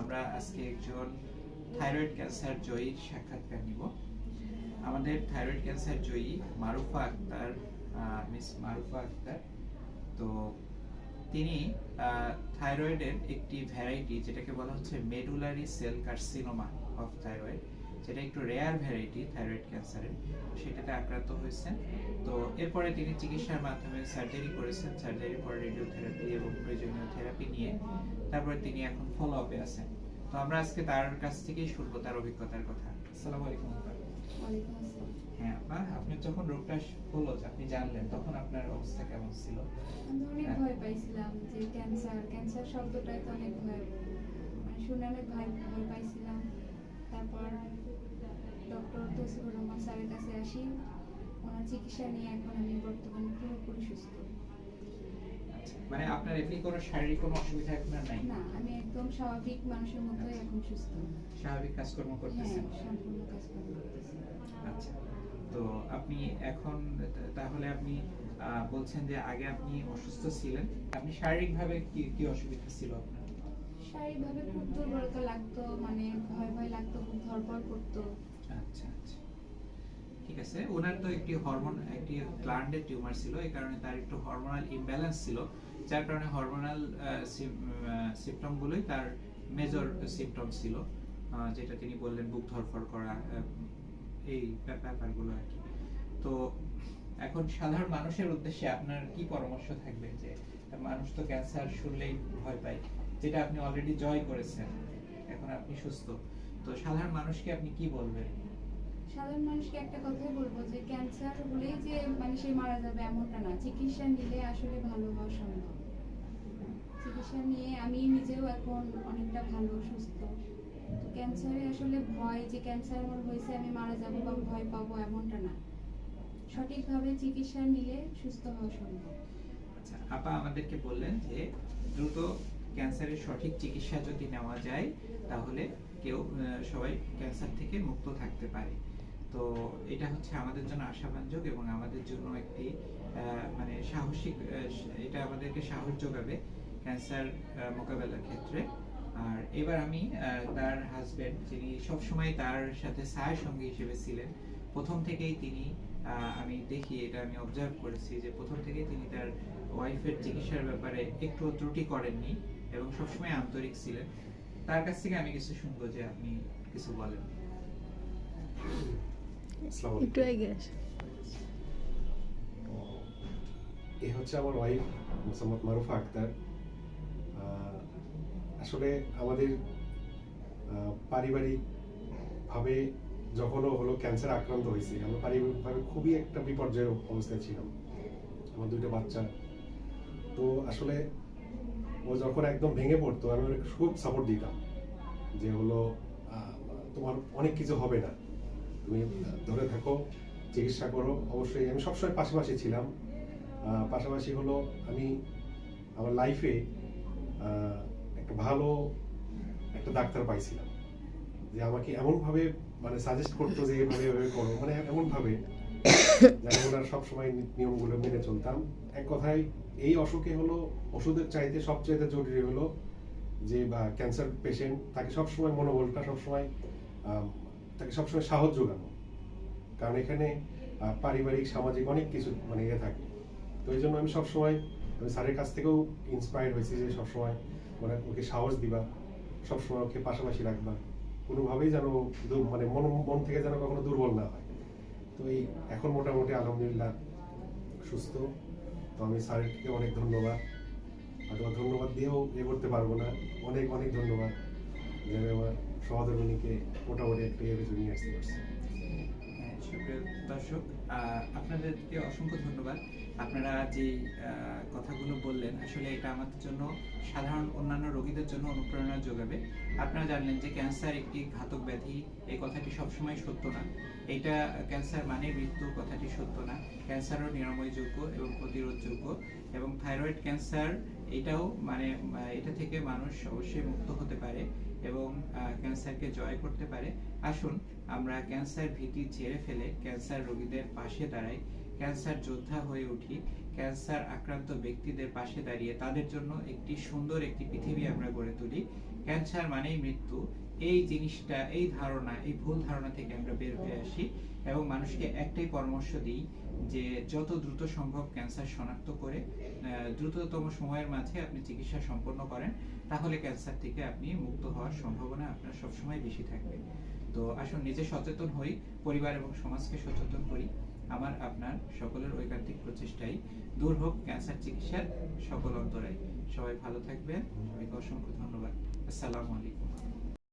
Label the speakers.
Speaker 1: আমরা আজকে একজন থাইরয়েড ক্যান্সার জয়ীর সাক্ষাৎকার নিব। আমাদের থাইরয়েড ক্যান্সার জয়ী মারুফা আক্তার মিস মারুফা আক্তার। তো তিনি থাইরয়েডের একটি ভ্যারাইটি যেটাকে বলা হচ্ছে medullary cell carcinoma of thyroid. যেটা একটু রেয়ার ভ্যারাইটি থাইরয়েড ক্যান্সারের সেটাতে আক্রান্ত হয়েছেন তো এরপরে তিনি চিকিৎসার মাধ্যমে সার্জারি করেছেন। সার্জারির পর রেডিওথেরাপি এবং প্রয়োজনীয় থেরাপি নিয়ে। তারপরে তিনি এখন ফলো আপে আছেন। তো আমরা আজকে তার কাছ থেকেই শুনব তার অভিজ্ঞতার কথা। আসসালামু আলাইকুম। হ্যাঁ আপা আপনার যখন রোগটা হলো আপনি জানলেন তখন আপনার অবস্থা কেমন ছিল?
Speaker 2: আমি অনেক
Speaker 1: হ্যাঁ।
Speaker 2: ভয় পাইছিলাম যে ক্যান্সার ক্যান্সার শব্দটাই তো অনেক ভয়। মানে শুনে অনেক ভয় ভয় পাইছিলাম। তারপর ডক্টর তসিফুর রহমান স্যারের কাছে আসি। ওনার চিকিৎসা নিয়ে এখন আমি বর্তমানে পুরোপুরি সুস্থ।
Speaker 1: আচ্ছা, মানে আপনার এমনি কোনো শারীরিক কোনো অসুবিধা আপনার নাই?
Speaker 2: না আমি একদম স্বাভাবিক মানুষের মতোই এখন সুস্থ।
Speaker 1: স্বাভাবিক কাজকর্ম
Speaker 2: হ্যাঁ
Speaker 1: করতেছেন
Speaker 2: সম্পূর্ণ কাজ করতেছি।
Speaker 1: আচ্ছা তো আপনি এখন তাহলে আপনি বলছেন যে আগে আপনি অসুস্থ ছিলেন। আপনি শারীরিকভাবে কি কি অসুবিধা ছিল আপনার?
Speaker 2: শারীরিকভাবে খুব দুর্বলতা লাগতো মানে ভয় ভয় লাগতো, খুব ধরপড় করতো।
Speaker 1: আচ্ছা আচ্ছা। ঠিক আছে, ওনার তো একটি হরমোন, একটি গ্ল্যান্ডের টিউমার ছিল, এই কারণে তার একটু হরমোনাল ইমব্যালেন্স ছিল, যার কারণে হরমোনাল সিমটমগুলোই তার মেজর সিমটম ছিল যেটা তিনি বললেন বুক ধরফর করা এই ব্যাপ- ব্যাপারগুলো আর কি। তো এখন সাধারণ মানুষের উদ্দেশ্যে আপনার কি পরামর্শ থাকবে যে, মানুষ তো ক্যান্সার শুনলেই ভয় পায়? যেটা আপনি অলরেডি জয় করেছেন এখন আপনি সুস্থ। তো সাধারণ মানুষকে আপনি কি বলবেন?
Speaker 2: সাধারণ মানুষকে একটা কথাই বলব যে ক্যান্সার হলেই যে মানে সে মারা যাবে এমনটা না। চিকিৎসা নিলে আসলে ভালো হওয়া সম্ভব। চিকিৎসা নিয়ে আমি নিজেও এখন অনেকটা ভালো সুস্থ। তো ক্যান্সারে আসলে ভয় যে ক্যান্সার আমার হয়েছে আমি মারা যাব বা ভয় পাবো এমনটা না। সঠিকভাবে চিকিৎসা নিলে সুস্থ হওয়া সম্ভব।
Speaker 1: আচ্ছা আপা আমাদেরকে বললেন যে দ্রুত ক্যান্সারের সঠিক চিকিৎসা যদি নেওয়া যায়, তাহলে কেউ সবাই ক্যান্সার থেকে মুক্ত থাকতে পারে। তো এটা হচ্ছে আমাদের জন্য আশাবাঞ্জক এবং আমাদের জন্য একটি মানে সাহসিক এটা আমাদেরকে সাহস যোগাবে ক্যান্সার মোকাবেলার ক্ষেত্রে। আর এবার আমি তার হাজবেন্ড যিনি সবসময় তার সাথে ছায়া সঙ্গী হিসেবে ছিলেন, প্রথম থেকেই তিনি আমি দেখি, এটা আমি অবজার্ভ করেছি যে প্রথম থেকেই তিনি তার ওয়াইফের চিকিৎসার ব্যাপারে একটু ত্রুটি করেননি। এবং সবসময় আন্তরিক ছিলেন তার কাছ থেকে আমি কিছু শুনব যে আপনি কিছু বলেন।
Speaker 3: একটু এগিয়ে
Speaker 4: এ হচ্ছে আমার ওয়াইফ মোসাম্মদ মারুফা আক্তার। আহ, আসলে আমাদের পারিবারিকভাবে যখনও হলো ক্যান্সার আক্রান্ত হয়েছে আমরা পারিবারিকভাবে খুবই একটা বিপর্যয়ের অবস্থায় ছিলাম। আমার দুটো বাচ্চা। তো আসলে ও যখন একদম ভেঙে পড়তো, আমি ওকে খুব সাপোর্ট দিতাম যে হলো তোমার অনেক কিছু হবে না। তুমি ধরে থাকো, চিকিৎসা করো। অবশ্যই আমি সবসময় পাশাপাশি ছিলাম। পাশাপাশি হলো আমি আমার লাইফে একটা ভালো একটা ডাক্তার পাইছিলাম। যে আমাকে এমনভাবে মানে সাজেস্ট করতো যে এভাবে এভাবে করো। মানে এমনভাবে সবসময় নি- নিয়মগুলো মেনে চলতাম। এক কথায়, এই অসুখে হলো, ওষুধের চাইতে সবচেয়ে জরুরি হলো যে, বা ক্যান্সার পেশেন্ট তাকে সবসময় মনোবলটা সবসময় তাকে সবসময় সাহস যোগানো। কারণ এখানে পারিবারিক, সামাজিক অনেক কিছু মানে ইয়ে থাকে। তো এই জন্য আমি সবসময়, আমি স্যারের কাছ থেকেও ইন্সপায়ার হয়েছি যে, সবসময় মানে ওকে সাহস দিবা, সবসময় ওকে পাশাপাশি রাখবা। কোনোভাবেই যেন মানে মন মন থেকে যেন কখনো দুর্বল না হয়। তো এই এখন মোটামুটি আলহামদুলিল্লাহ সুস্থ। তো আমি স্যারকে অনেক ধন্যবাদ। অথবা ধন্যবাদ দিয়েও এ করতে পারব না। অনেক অনেক ধন্যবাদ। মোটামুটি একটা ইয়ে নিয়ে আসতে পারছি।
Speaker 1: দর্শক আপনাদেরকে অসংখ্য ধন্যবাদ। আপনারা যে কথাগুলো বললেন, আসলে এটা আমাদের জন্য সাধারণ অন্যান্য রোগীদের জন্য অনুপ্রেরণা যোগাবে। আপনারা জানলেন যে ক্যান্সার একটি ঘাতক ব্যাধি এই কথাটি সবসময় সত্য না। এটা ক্যান্সার মানে মৃত্যু কথাটি সত্য না। ক্যান্সারও নিরাময়যোগ্য এবং প্রতিরোধযোগ্য এবং থাইরয়েড ক্যান্সার এটাও মানে এটা থেকে মানুষ অবশ্যই মুক্ত হতে পারে। এবং ক্যান্সারকে জয় করতে পারে। আসুন, আমরা ক্যান্সার ভীতি ঝেড়ে ফেলে ক্যান্সার রোগীদের পাশে দাঁড়াই। ক্যান্সার যোদ্ধা হয়ে উঠি। ক্যান্সার আক্রান্ত ব্যক্তিদের পাশে দাঁড়িয়ে তাদের জন্য একটি সুন্দর একটি পৃথিবী আমরা গড়ে তুলি। ক্যান্সার মানেই মৃত্যু। এই জিনিসটা, এই ধারণা, এই ভুল ধারণা থেকে আমরা বের হয়ে আসি এবং মানুষকে একটাই পরামর্শ দিই যে যত দ্রুত সম্ভব ক্যান্সার শনাক্ত করে দ্রুততম সময়ের মাঝে আপনি চিকিৎসা সম্পন্ন করেন, তাহলে ক্যান্সার থেকে আপনি মুক্ত হওয়ার সম্ভাবনা আপনার সবসময় বেশি থাকবে। তো আসুন নিজে সচেতন হই, পরিবার এবং সমাজকে সচেতন করি। আমার, আপনার সকলের ঐকান্তিক প্রচেষ্টাই। দূর হোক ক্যান্সার চিকিৎসার সকল অন্তরায়। সবাই ভালো থাকবেন। অসংখ্য ধন্যবাদ। আসসালামু আলাইকুম।